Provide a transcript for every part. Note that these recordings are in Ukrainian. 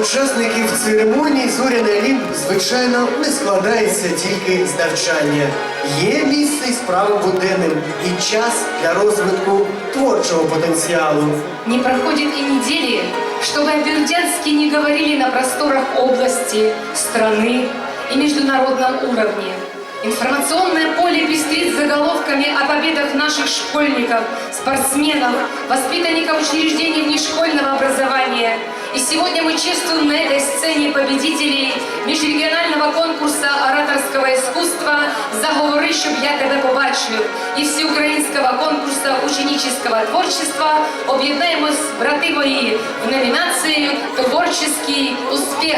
учасників церемонії Зоряний Олімп, звичайно, не складається тільки з навчання. Є місце і справа буденним і час для розвитку творчого потенціалу. Не проходит и недели, чтобы о Бердянске не говорили на просторах области, страны и международном уровне. Информационное поле пестрит заголовками о победах наших школьников, спортсменов, воспитанников учреждений внешкольного образования. И сегодня мы чествуем на этой сцене победителей межрегионального конкурса ораторского искусства «Заговори, щоб я тебе побачив» и всеукраинского конкурса ученического творчества объединяемся, браты мои в номинации «Творческий успіх».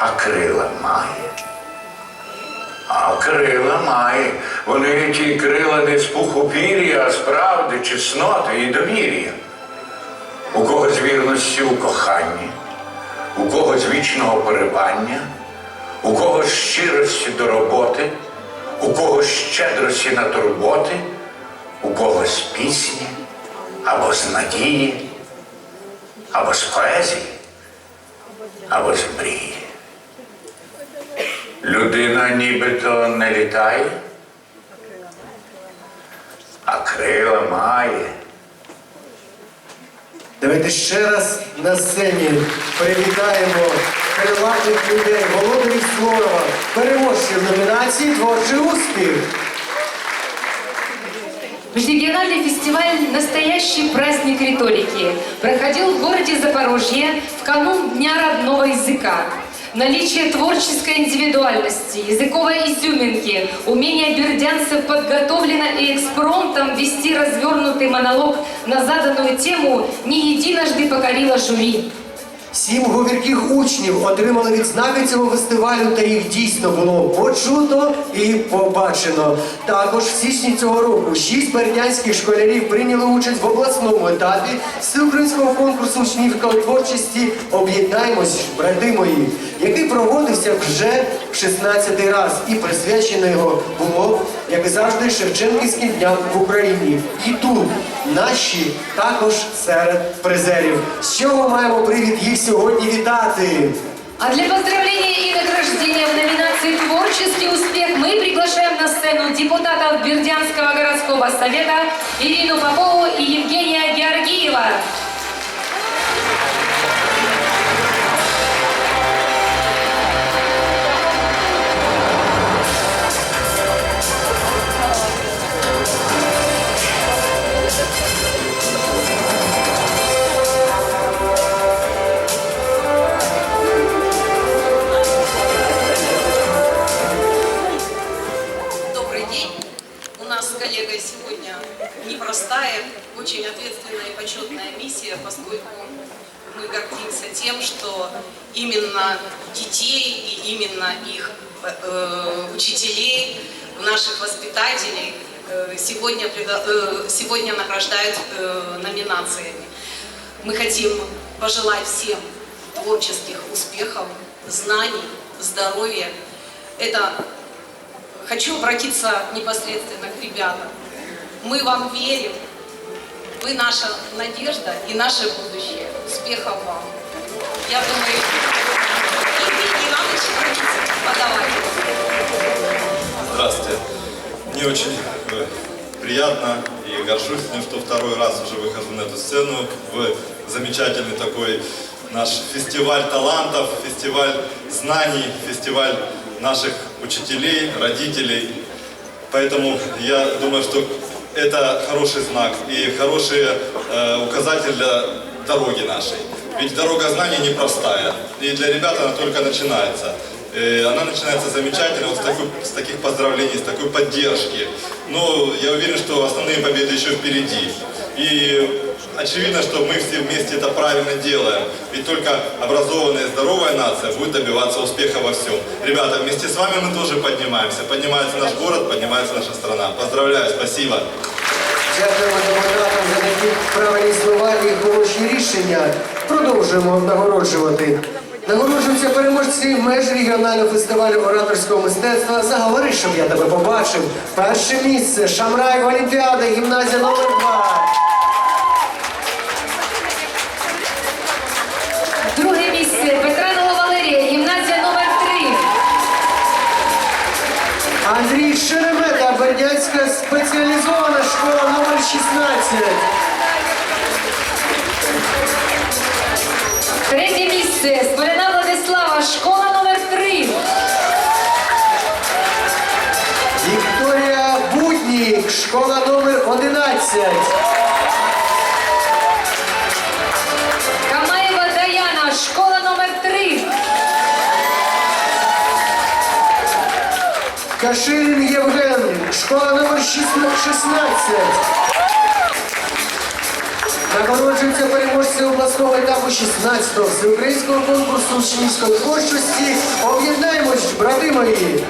а крила має. А крила має. Вони ті крила не з пуху пір'я, а з правди, чесноти і довір'я. У кого з вірності у коханні, у кого з вічного поривання, у кого з щирості до роботи, у кого з щедрості на турботи, у кого з пісні або з надії або з поезії, або з мрії. Людина нібито не літає, а крила має. Давайте ще раз на сцені привітаємо крилатих людей, володарів слова, переможців номінації Творчий успіх. Межрегиональный фестиваль «Настоящий праздник риторики» проходил в городе Запорожье в канун Дня родного языка Наличие творческой индивидуальности, языковой изюминки, умение бердянцев подготовлено и экспромтом вести развернутый монолог на заданную тему не единожды покорило жюри. Сім говірких учнів отримали відзнаки цього фестивалю, та їх дійсно було почуто і побачено. Також в січні цього року шість бердянських школярів прийняли участь в обласному етапі всеукраїнського конкурсу учнівської творчості Об'єднаймось, брати мої, який проводився вже в 16-й раз і присвячено його було, як завжди, Шевченківським дням в Україні. І тут наші також серед призерів. З чого маємо привід їх сьогодні вітати? А для поздравления и награждения в номинации «Творческий успех» мы приглашаем на сцену депутатов Бердянского городского совета Ирину Попову и Евгения Георгиева. Непростая, очень ответственная и почетная миссия, поскольку мы гордимся тем, что именно детей и именно их э, учителей, наших воспитателей э, сегодня, э, сегодня награждают э, номинациями. Мы хотим пожелать всем творческих успехов, знаний, здоровья. Это Хочу обратиться непосредственно к ребятам. Мы вам верим. Вы наша надежда и наше будущее. Успехов вам. Я думаю, Евгений Иванович, подавайте. Здравствуйте. Мне очень э, приятно и горжусь тем, что второй раз уже выхожу на эту сцену в замечательный такой наш фестиваль талантов, фестиваль знаний, фестиваль наших учителей, родителей. Поэтому я думаю, что это хороший знак и хороший э, указатель для дороги нашей. Ведь дорога знаний непростая. И для ребят она только начинается. Э, Она начинается замечательно, вот с, такой- с таких поздравлений, с такой поддержки. Но я уверен, что основные победы еще впереди. И очевидно, что мы все вместе это правильно делаем. Ведь только образованная и здоровая нация будет добиваться успеха во всем. Ребята, вместе с вами мы тоже поднимаемся. Поднимается наш город, поднимается наша страна. Поздравляю, спасибо. Дякуємо депутатам за такі правильні слова і хороші рішення. Продовжуємо нагороджувати. Нагороджуються переможці меж регіонального фестивалю ораторського мистецтва. Заговори, щоб я тебе побачив. Перше місце Шамрай Олімпіада, гімназія номер 2. Камаєва Даяна, школа номер 3. Каширин Євген, школа номер 16. Нагороджуються переможці обласного етапу 16-го всеукраїнського конкурсу учнівської творчості. Об'єднаємось, брати мої.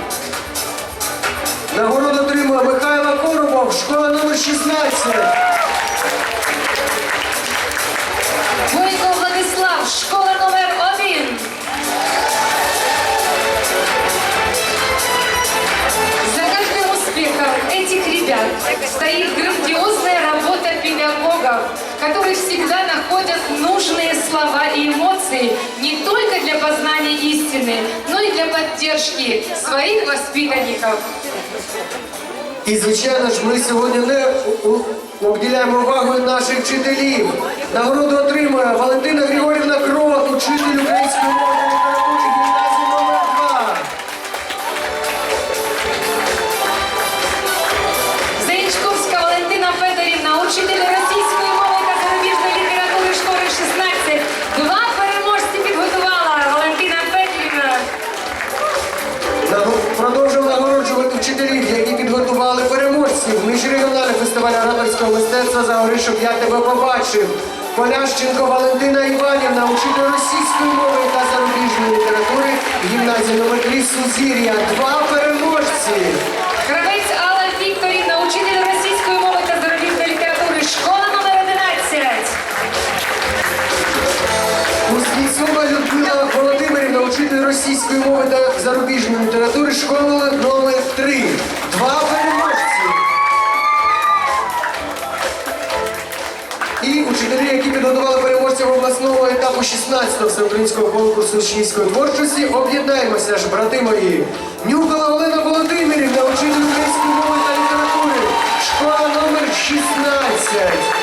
Нагороду отримує Михайло Коробов, школа номер 16. Бойко Владислав, школа номер 1. За каждым успехом этих ребят стоит грандиозная работа педагогов, которые всегда находят нужные слова и эмоции не только для познания истины, но и для поддержки своих воспитанников. І, звичайно ж, ми сьогодні не обділяємо увагу наших вчителів. Нагороду отримує Валентина Григорівна Крот, учитель української мови фестивалю ораторського мистецтва «Загори, щоб я тебе побачив. Полященко Валентина Іванівна, учитель російської мови та зарубіжної літератури гімназії номер 3 Сузір'я. Два переможці. Кравець Алла Вікторівна, учитель російської мови та зарубіжної літератури, школа номер 11. Кузнєцова Людмила Володимирівна, учитель російської мови та зарубіжної літератури, школа номер 3. Два переможці. Підготували переможців обласного етапу 16-го всеукраїнського конкурсу учнівської творчості, об'єднаємося ж, брати мої. Нюкала Олена Володимирівна, учитель української мови та літератури, школа номер 16.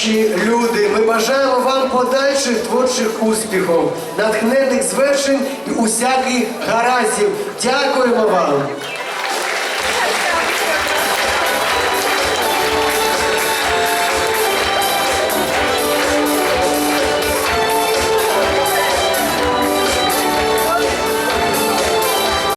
Наші люди, ми бажаємо вам подальших творчих успіхів, натхнених звершень і усяких гараздів. Дякуємо вам!